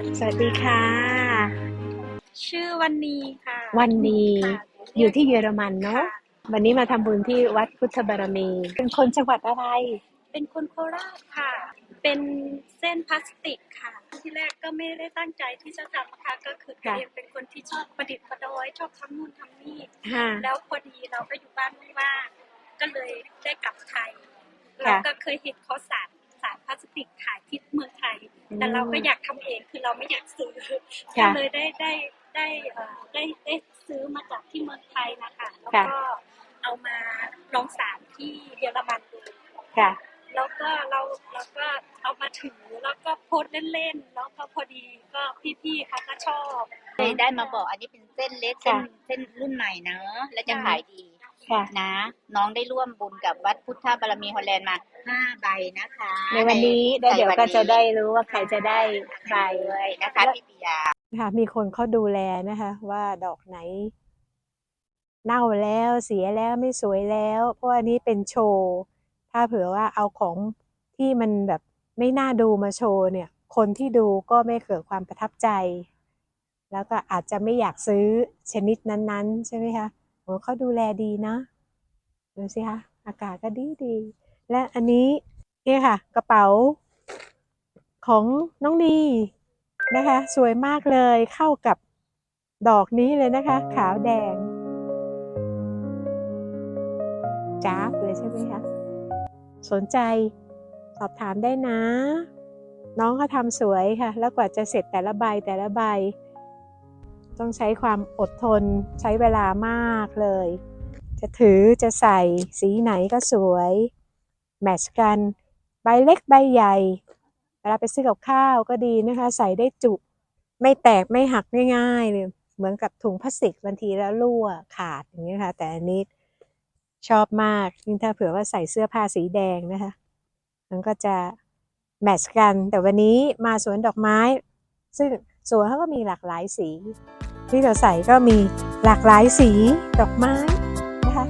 สวัสดีค่ะ ชื่อวันนีค่ะ วันนีค่ะอยู่ที่เยอรมันเนาะค่ะวันนี้มาทำบุญที่วัดพุทธบารมี เป็นคนจังหวัดอะไร เป็นคนโคราชค่ะ เป็นเส้นพลาสติกค่ะ ที่แรกก็ไม่ได้ตั้งใจที่จะทำค่ะก็คือตัวค่ะเองเป็นคนที่ชอบประดิษฐ์ประดอยชอบทำนู่นทำนี่ค่ะแล้วพอดีเราก็อยู่บ้านว่างๆก็เลยได้กลับไทยค่ะเราก็เคยเห็นเขาสารสารพ ลาสติกขายที่เมืองไทย แต่เราก็อยากทำเองคือเราไม่อยากซื้อค่ะก็เลยได้ได้ได้เอ่อได้ได้ซื้อมาจากที่เมืองไทยนะคะแล้วค่ะก็เอามาลองสารที่เยอรมันดูค่ะแล้วก็เราเราก็เอามาถือแล้วก็โพสต์เล่นๆแล้วก็พอดีก็พี่ๆเขาก็ชอบเลยได้มาบอกอันนี้เป็นเส้นเล็กเส้นค่ะเส้นรุ่นใหม่เนอะและจะค่ะขายดี ค่ะนะ น้องได้ร่วมบุญกับวัดพุทธบารมีฮอลแลนด์มาห้าใบนะคะในวันนี้เดี๋ยวเดี๋ยวก็จะได้รู้ว่าใครจะได้ใบเลยนะคะพี่ปิยาค่ะมีคนเขาดูแลนะคะ ว่าดอกไหน เน่าแล้วเสียแล้วไม่สวยแล้ว เพราะอันนี้เป็นโชว์ ถ้าเผื่อว่าเอาของที่มันแบบไม่น่าดูมาโชว์เนี่ย คนที่ดูก็ไม่เกิดความประทับใจ แล้วก็อาจจะไม่อยากซื้อชนิดนั้น ๆ ใช่ไหมคะโอ้เขาดูแลดีนะ ดูสิคะ อากาศก็ดีดี และอันนี้นี่ค่ะ กระเป๋า ของน้องดีนะคะ สวยมากเลยเข้ากับดอกนี้เลยนะคะ ขาวแดงจ้าบเลยใช่ไหมคะสนใจสอบถามได้นะ น้องเขาทำสวยค่ะ แล้วกว่าจะเสร็จแต่ละใบแต่ละใบ ต้องใช้ความอดทนใช้เวลามากเลย จะถือจะใส่สีไหนก็สวย แมทช์กัน ใบเล็กใบใหญ่เวลาไปซื้อกับข้าวก็ดีนะคะ ใส่ได้จุไม่แตกไม่หักง่ายๆเลยเหมือนกับถุงพลาสติกบางทีแล้วรั่วขาดอย่างนี้ค่ะ แต่อันนี้ชอบมากยิ่งถ้าเผื่อว่าใส่เสื้อผ้าสีแดงนะคะ มันก็จะแมทช์กัน แต่วันนี้มาสวนดอกไม้ ซึ่งสวนเขาก็มีหลากหลายสี ที่เราใส่ก็มีหลากหลายสีดอกไม้นะคะ